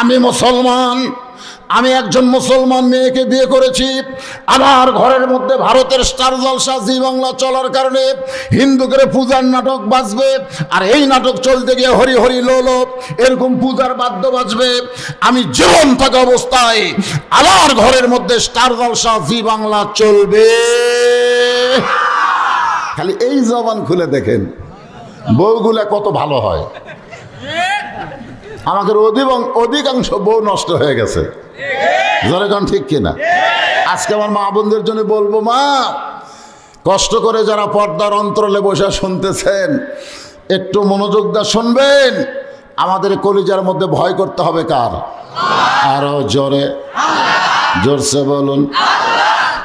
আমি মুসলমান, আমি একজন মুসলমান মেয়েকে বিয়ে করেছি। আমার ঘরের মধ্যে ভারতের স্টার জলসা, জি বাংলা চলার কারণে হিন্দুদের পূজার নাটক বাজবে, আর এই নাটক চলতে গিয়ে হরি হরি লোলো এরকম পূজার বাদ্য বাজবে। আমি জীবন থাকা অবস্থায় আমার ঘরের মধ্যে স্টার জলসা, জি বাংলা চলবে। খালি এই জবান খুলে দেখেন, বউগুলা কত ভালো হয়। আমাদের অধিক- অধিকাংশ বউ নষ্ট হয়ে গেছে। জনগণ ঠিক কিনা? আজকে আমার মা বোনদের জন্য বলব, মা, কষ্ট করে যারা পর্দার অন্তরলে বসে শুনতেছেন, একটু মনোযোগ দা শুনবেন। আমাদের কলিজার মধ্যে ভয় করতে হবে কার? আরও জোরে। জোরসে বলুন।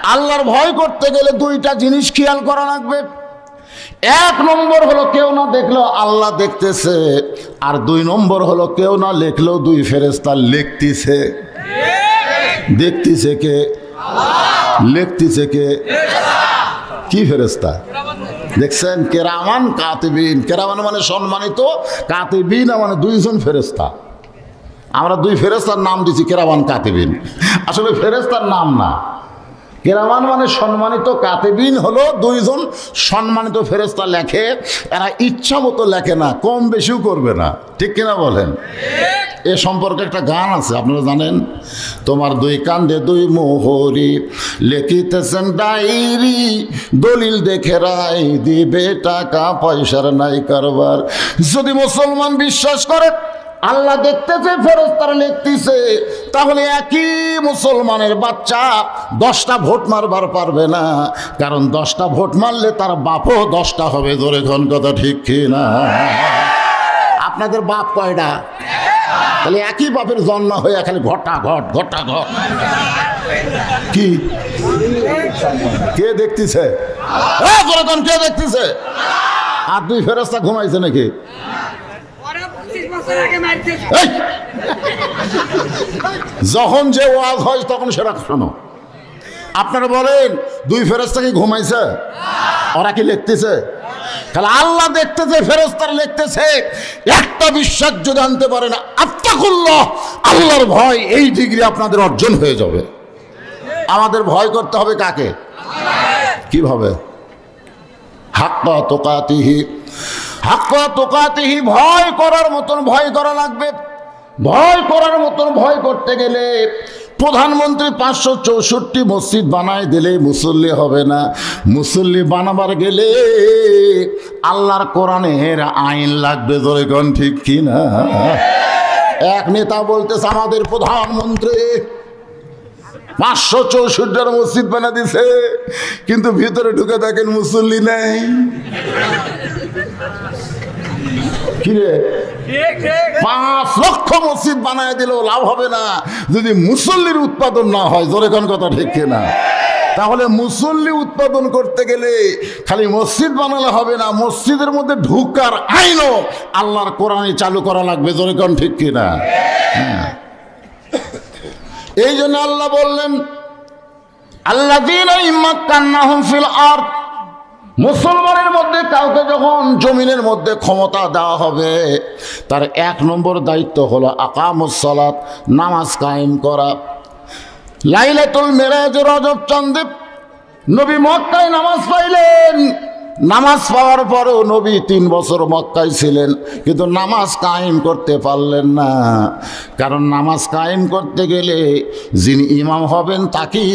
আল্লাহর ভয় করতে গেলে দুইটা জিনিস খেয়াল করা লাগবে। এক নম্বর হলো কেউ না দেখলেও আল্লাহ দেখতেছে, আর দুই নম্বর হলো কেউ না লেখলেও দুই ফেরেস্তা লিখতেছে। দেখতেছে কে? লিখতেছে কে? কি ফেরেস্তা দেখছেন? কেরামান, কাতিবিন। কেরামান মানে সম্মানিত, কাতিবিন মানে দুইজন ফেরেস্তা আমরা দুই ফেরেস্তার নাম দিছি, কেরামান, কাতিবিন। আসলে ফেরেস্তার নাম না। কেরামান মানে সম্মানিত কাতেবিন হলো দুইজন সম্মানিত ফেরেস্তা লেখে। এরা ইচ্ছা মতো লেখে না, কম বেশিও করবে না। ঠিক কিনা বলেন? এ সম্পর্কে একটা গান আছে, আপনারা জানেন? তোমার দুই কান্দে দুই মোহরি, লেখিতেছেন ডায়েরি, দলিল দেখে রাই দিবে টাকা, পয়সার নাই কারবার। যদি মুসলমান বিশ্বাস করে আল্লাহ দেখতেছে ফেরস্তারা লিখতেছে তাহলে একই মুসলমানের বাচ্চা দশটা ভোট মারবার পারবে না। কারণ দশটা ভোট মারলে তার বাপও দশটা হবে ধরে ঘন কথা ঠিক না? আপনাদের বাপ কয়টা? তাহলে একই বাপের জন্ম হয়ে খালি ঘটা ঘট ঘটা ঘট। কি? কে দেখতেছে? কে দেখতেছে? আর দুই ফেরস্তা ঘুমাইছে নাকি ওরা পঁচিশ বছর আগে মারছে এই! যখন যে ওয়াজ হয়, তখন সেটা শোনো। আপনারা বলেন, দুই ফেরস্তা কি ঘুমাইছে? ওরা কি লিখতেছে? তাহলে আল্লাহ দেখতেছে ফেরস্তার লিখতেছে, একটা বিশ্বাস যদি আনতে আত্মা আত্মাকুল্লাহ আল্লাহর ভয়, এই ডিগ্রি আপনাদের অর্জন হয়ে যাবে। আমাদের ভয় করতে হবে কাকে? কীভাবে? হাক্কা তোকাতিহি হাক্কা তোকাতিহি ভয় করার মতন ভয় করা লাগবে। ভয় করার মতন ভয় করতে গেলে প্রধানমন্ত্রী পাঁচশো চৌষট্টি মসজিদ বানায় দিলে মুসল্লি হবে না। মুসল্লি বানাবার গেলে আল্লাহর কোরআনের আইন লাগবে কোন ঠিক কিনা? এক নেতা বলতেছে, আমাদের প্রধানমন্ত্রী পাঁচশো চৌষট্টির মসজিদ বানা দিছে, কিন্তু ভিতরে ঢুকে দেখেন মুসল্লি নেই। কিরে? পাঁচ লক্ষ মসজিদ বানায় দিলেও লাভ হবে না। যদি মুসল্লির উৎপাদন না হয় জোরে কোন কথা ঠিক না তাহলে মুসল্লি উৎপাদন করতে গেলে খালি মসজিদ বানালে হবে না মসজিদের মধ্যে ঢুকার আইনও আল্লাহর কোরআনে চালু করা লাগবে জোরে কোন ঠিক কিনা? হ্যাঁ। এই জন্য আল্লাহ বললেন আল্লাহ দিন ফিল আর মুসলমানের মধ্যে কাউকে যখন জমিনের মধ্যে ক্ষমতা দেওয়া হবে, তার এক নম্বর দায়িত্ব হলো আকামুসলাত নামাজ কায়েম করা। লাইলাতুল মেরাজ, রজব নবী মক্কায় নামাজ পাইলেন। নামাজ পাওয়ার পরেও নবী তিন বছর মক্কায় ছিলেন, কিন্তু নামাজ কায়েম করতে পারলেন না। কারণ নামাজ কায়েম করতে গেলে যিনি ইমাম হবেন, তাকেই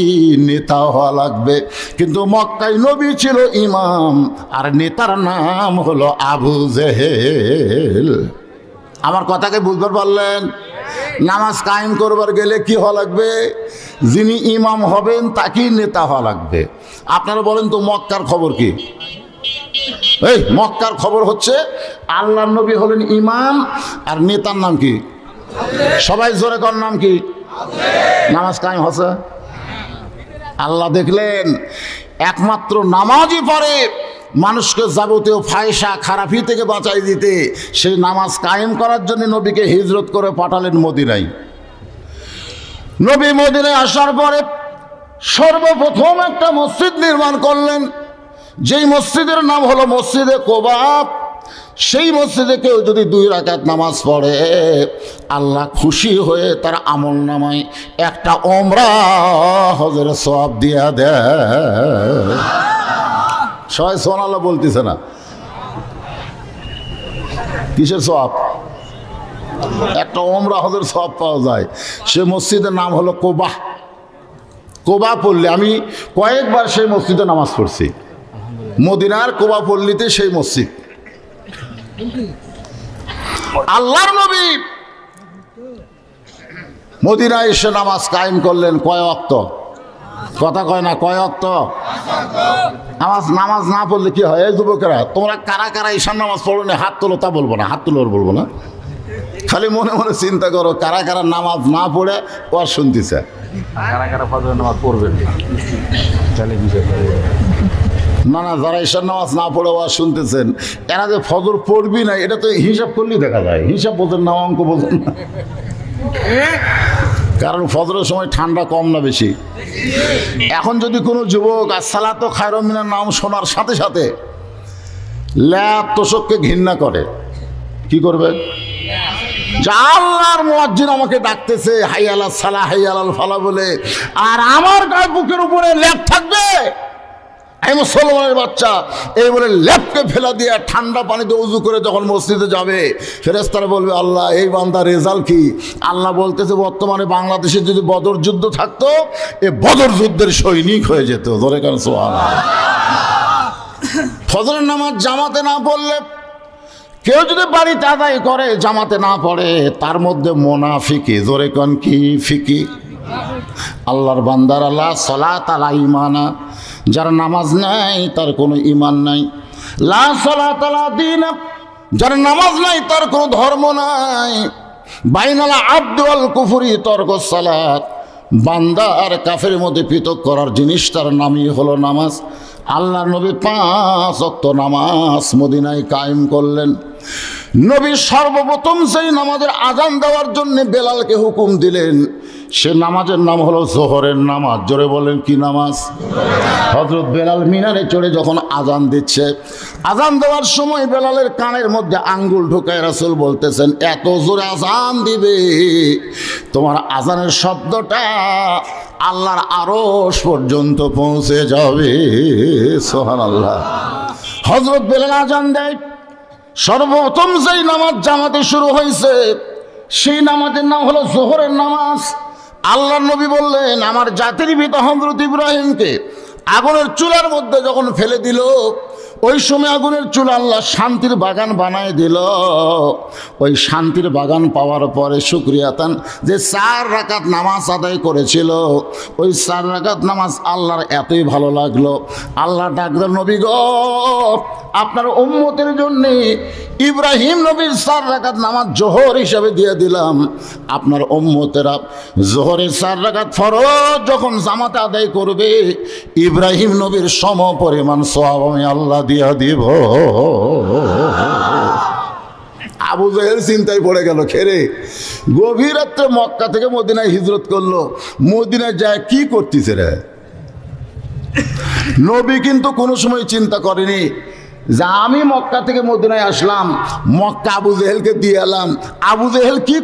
নেতা হওয়া লাগবে। কিন্তু মক্কায় নবী ছিল ইমাম, আর নেতার নাম হলো আবু জেহেল। আমার কথাকে বুঝতে পারলেন? নামাজ কায়েম করবার গেলে কি হওয়া লাগবে? যিনি ইমাম হবেন, তাকেই নেতা হওয়া লাগবে। আপনারা বলেন তো মক্কার খবর কি? এই, মক্কার খবর হচ্ছে আল্লাহ নবী হলেন ইমাম, আর নেতার নাম কি? সবাই জোরে কর নাম কি? নামাজ কায়েম হচ্ছে? আল্লাহ দেখলেন, একমাত্র নামাজই পারে মানুষকে যাবতীয় ফায়সা, খারাপি থেকে বাঁচাই দিতে। সেই নামাজ কায়েম করার জন্য নবীকে হিজরত করে পাঠালেন মদিনায়। নবী মদিনায় আসার পরে সর্বপ্রথম একটা মসজিদ নির্মাণ করলেন। যেই মসজিদের নাম হলো মসজিদে কোবাব, সেই মসজিদে কেউ যদি দুই রাকাত নামাজ পড়ে, আল্লাহ খুশি হয়ে তার আমল নামায় একটা ওমরা হজের সব দিয়া দেয়। সবাই সোনালা বলতেছে না। কিসের সব একটা ওমরা হজের সব পাওয়া যায়। সে মসজিদের নাম হলো কোবা কোবা পড়লে আমি কয়েকবার সেই মসজিদে নামাজ পড়ছি। মদিনার কোবা পল্লীতে সেই মসজিদ। আল্লাহর নবী মদিনায় এসে নামাজ কায়েম করলেন কয় অক্ত কথা কয় না, কয় অক্ত নামাজ নামাজ না পড়লে কি হয়? এই যুবকেরা, তোমরা কারা কারা ঈশান নামাজ পড়ো না? হাত তোলো তা বলব না, হাত তোলো বলব না। খালি মনে মনে চিন্তা করো, কারা কারা নামাজ না পড়ে ও শুনতেছে। কারা কারা নামাজ না না, যারা ঈশান নামাজ না পড়ে আর শুনতেছেন। এরা যে ফজর পড়বি না, এটা তো হিসাব করলেই দেখা যায়। হিসাব বোঝেন না, অঙ্ক বোঝেন না। কারণ ফজরের সময় ঠান্ডা কম না বেশি। এখন যদি কোনো যুবক, আসসালাত খায়রমিনার নাম শোনার সাথে সাথে ল্যাব তোষককে ঘৃণা করে, কি করবে? যা আল্লাহর মুয়াজ্জিন আমাকে ডাকতেছে, হাই আলাল সালা হাই আলাল ফালা বলে, আর আমার গায়ে বুকের উপরে ল্যাব থাকবে। এই মুসলমানের বাচ্চা, এই বলে ল্যাপকে ফেলা দিয়ে ঠান্ডা পানিতে উজু করে যখন মসজিদে যাবে ফেরেস্তারা বলবে, আল্লাহ, এই বান্দার রেজাল্ট কি? আল্লাহ বলতেছে, বর্তমানে বাংলাদেশে যদি বদর যুদ্ধ থাকতো, এ বদর যুদ্ধের সৈনিক হয়ে যেত। ধরে কেন সোহান ফজরের নামাজ জামাতে না পড়লে, কেউ যদি বাড়িতে আদায় করে, জামাতে না পড়ে, তার মধ্যে মোনাফিকি। জোরে কন কি ফিকি? আল্লাহর বান্দার আল্লাহ, সলাত আলা ইমানা। যার নামাজ নাই, তার কোনো ইমান নাই। লা দিন, যার নামাজ নাই, তার কোনো ধর্ম নাই। বাইনালা আব্দুল কুফুরি তর্ক সালাত। বান্দা আর কাফের মধ্যে পৃথক করার জিনিস, তার নামই হলো নামাজ। আল্লাহ নবী পাঁচ অক্ত নামাজ মদিনায় কায়েম করলেন। নবী সর্বপ্রথম সেই নামাজের আজান দেওয়ার জন্য বেলালকে হুকুম দিলেন। সে নামাজের নাম হলো জোহরের নামাজ। জোরে বলেন কি নামাজ? হজরত বেলাল মিনারে চড়ে যখন আজান দিচ্ছে, আজান দেওয়ার সময় বেলালের কানের মধ্যে আঙ্গুল ঢুকায় রাসুল বলতেছেন, এত জোরে আজান দিবে? তোমার আজানের শব্দটা আল্লাহর আরস পর্যন্ত পৌঁছে যাবে। সোহান আল্লাহ হজরত বেলাল আজান দেয়। সর্বপ্রথম যেই নামাজ জামাতে শুরু হয়েছে, সেই নামাজের নাম হলো জোহরের নামাজ। আল্লাহ নবী বললেন আমার জাতির পিতা হজরত ইব্রাহিমকে আগুনের চুলার মধ্যে যখন ফেলে দিল ওই সময় আগুনের চুল আল্লাহ শান্তির বাগান বানায় দিল। ওই শান্তির বাগান পাওয়ার পরে শুক্রিয়াতান যে চার রাকাত নামাজ আদায় করেছিল, ওই চার রাকাত নামাজ আল্লাহর এতই ভালো লাগল। আল্লাহ ডাকদার নবী গো, আপনার উম্মতের জন্য ইব্রাহিম নবীর চার রাকাত নামাজ জোহর হিসাবে দিয়ে দিলাম। আপনার উম্মতেরা জোহরের চার রাকাত ফরজ যখন জামাতে আদায় করবে, ইব্রাহিম নবীর সম পরিমাণ সব আমি আল্লাহ দিয়া দিব। আবু জাহেল চিন্তায় পড়ে গেল, খেরে, গভীর রাত্রে মক্কা থেকে মদিনায় হিজরত করল, মদিনায় যায় কি করতেছে রে? নবী কিন্তু কোনো সময় চিন্তা করেনি যে আমি মক্কা থেকে মদিনায় আসলাম, মক্কা আবু জেহেলকে দিয়ে এলাম। আবু জেহেল কি